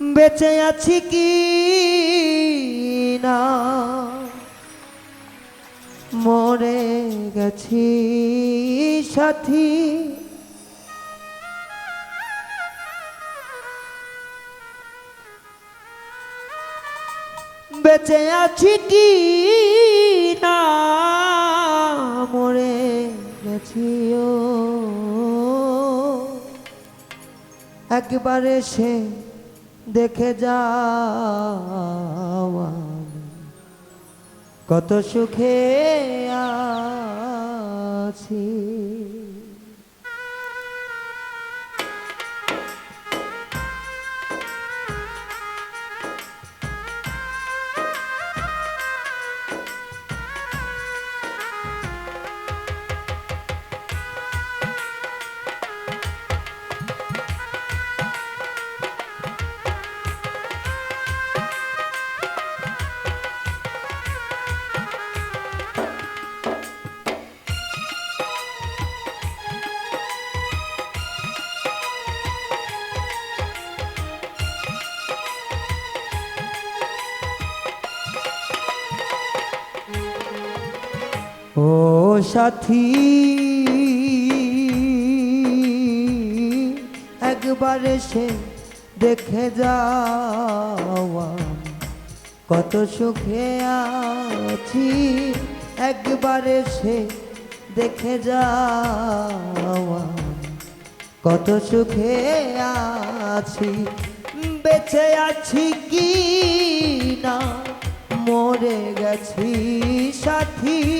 বেঁচে আছি কি না? মরে গেছি সাথী। বেঁচে আছি কি না? মরে গেছি ও। একবারে সে দেখে যাও কত সুখে আছি। ও সাথী, একবার সে দেখে যাওয়া কত সুখে আছি, একবার সে দেখে যাওয়া কত সুখে আছি, বেঁচে আছি কি না? মরে গেছি সাথী।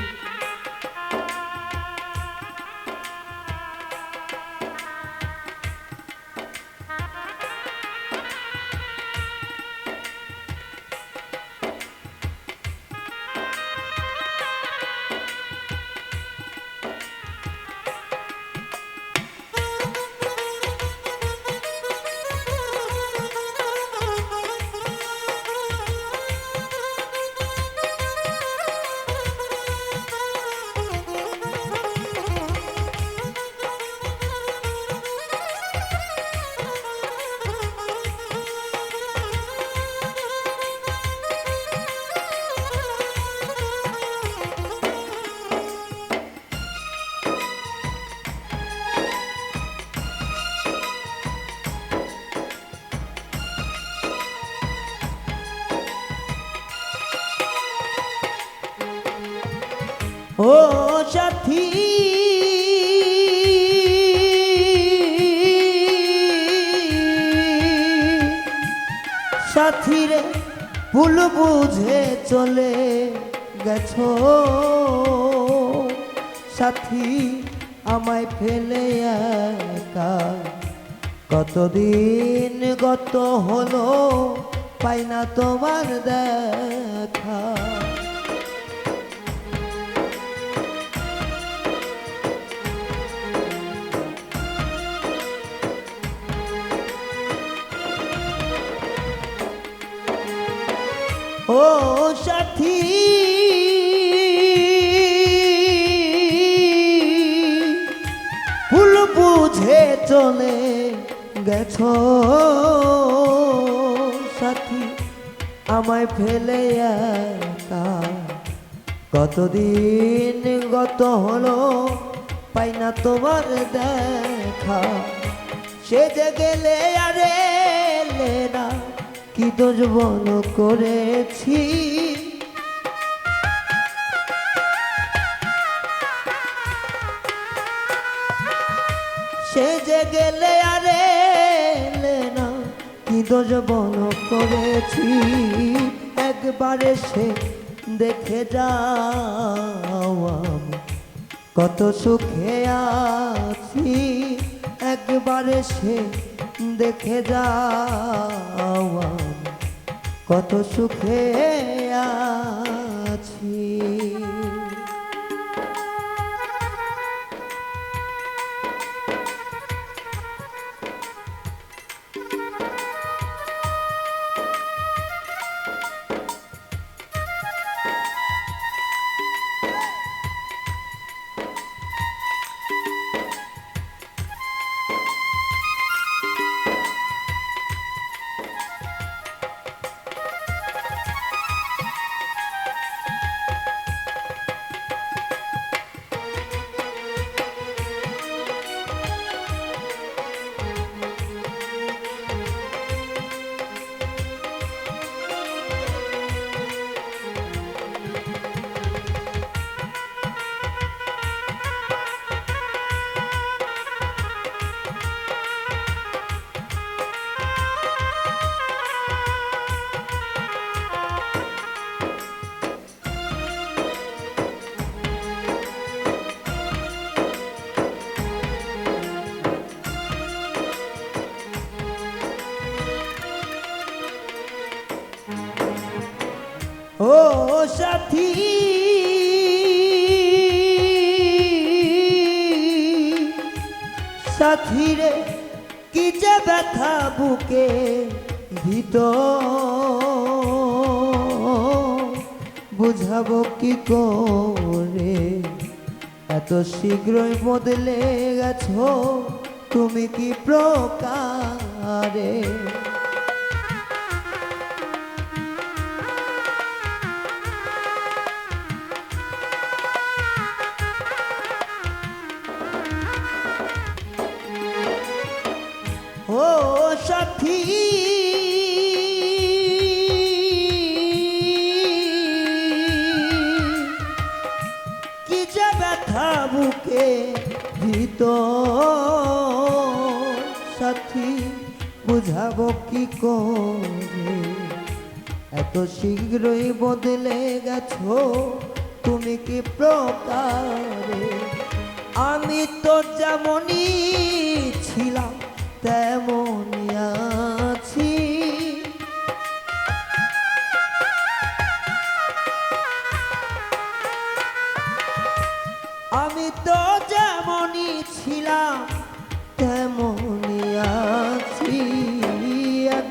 সাথী সাথী ভুল বুঝে চলে গেছো। সাথী আমায় ফেলে একা। কতদিন গত হলো, পাই না তোমার দেখা। ও সাথী। ভুল বুঝে চলে গেছো, সাথী। আমায় ফেলে একা। কতদিন গত হলো, পাই না তোমার দেখা। সে যে গেলে আরে না। কি দোষ বল করেছি? সে যে গেলে আরে না, কি দোষ বল করেছি? একবারে সে দেখে যাও কত সুখে আছি। একবারে সে দেখে যাও আমি কত সুখে আছি। ও সাথী। সাথী রে কি যে ব্যথা বুকে ভিতর বুঝাবো কি করে? এত শীঘ্রই বদলে গেছো, তুমি কি প্রকারে? বুকে ভিতর সাথী, বুঝাবো কি করে? এত শীঘ্রই বদলে গেছো, তুমি কি প্রকারে আমি তো যেমনই ছিলাম, তেমনই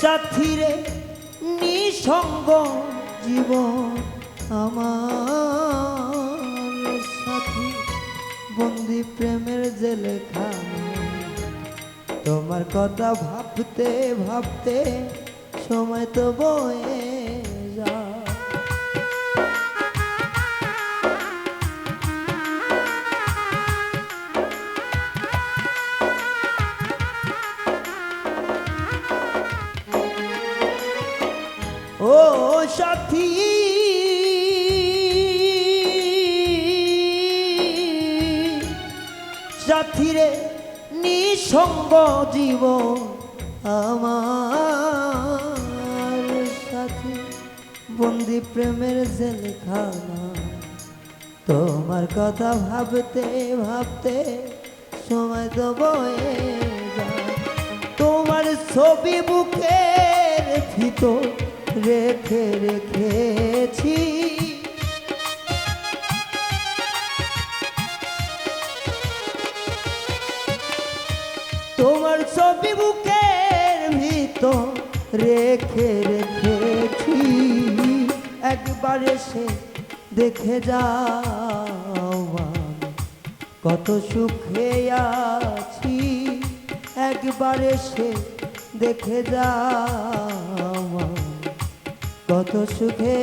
সাথী রে নিসঙ্গ জীবন আমার সাথী। বন্দি প্রেমের যে লেখা তোমার কথা ভাবতে ভাবতে সময় তো বয়ে সাথী। সাথী রে নিঃসঙ্গ জীব আমার সাথী। বন্দি প্রেমের জেলখানা, তোমার কথা ভাবতে ভাবতে সময় তো বয়ে তোমার ছবি বুকের ভিতর রেখে রেখেছি। তোমার ছবি বুকের ভিতর রেখে রেখেছি। একবার এসে দেখে যাও কত সুখে আছি। একবার এসে দেখে আমি কত সুখে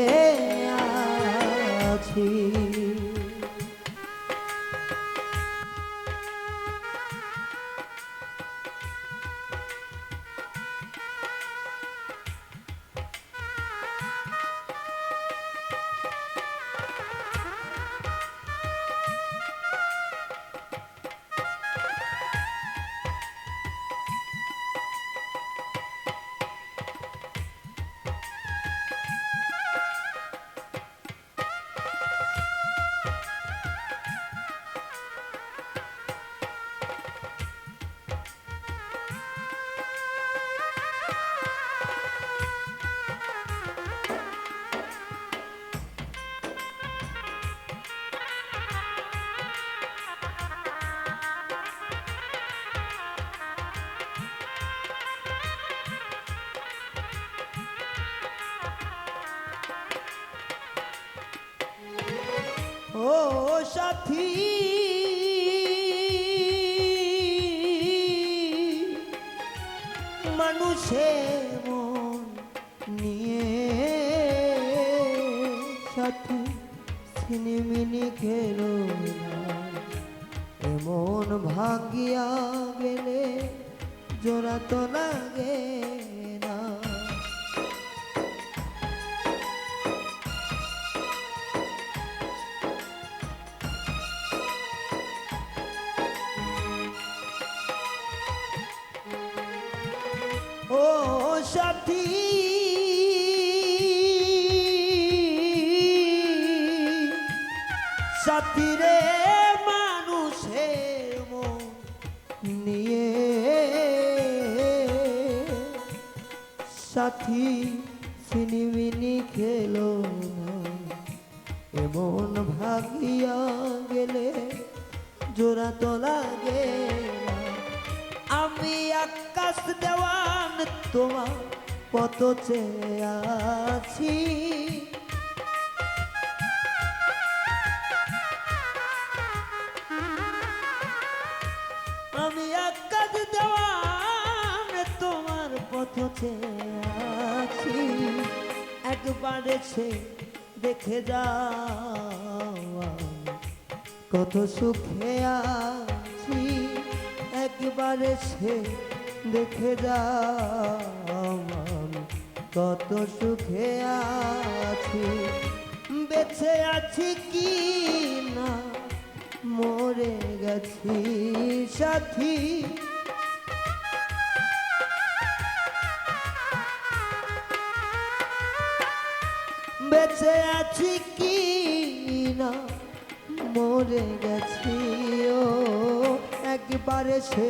ও সাথী। মানুষের মন নিয়ে সাথী সিনেমিনি খেলো এমন ভাগিয়া গেলে জোড়া তো লাগে। সাথী। সাথী রে মানুষের নিয়ে। সাথী সিনিমিনি খেলো না। এমন ভাগিয়া গেলে জোড়া তো লাগে আমি আকাশ দেওয়ান তোমার কত চেয়ে আছি। আমি আকাশ দেওয়ান তোমার পথ চেয়ে আছি। একবার এসে দেখে যাও কত সুখে আছি। একবার এসে দেখে আমি কত সুখে আছি। বেঁচে আছি কি না? মরে গেছি সাথী। বেঁচে আছি কি না? মরে গেছি ও, একবারে সে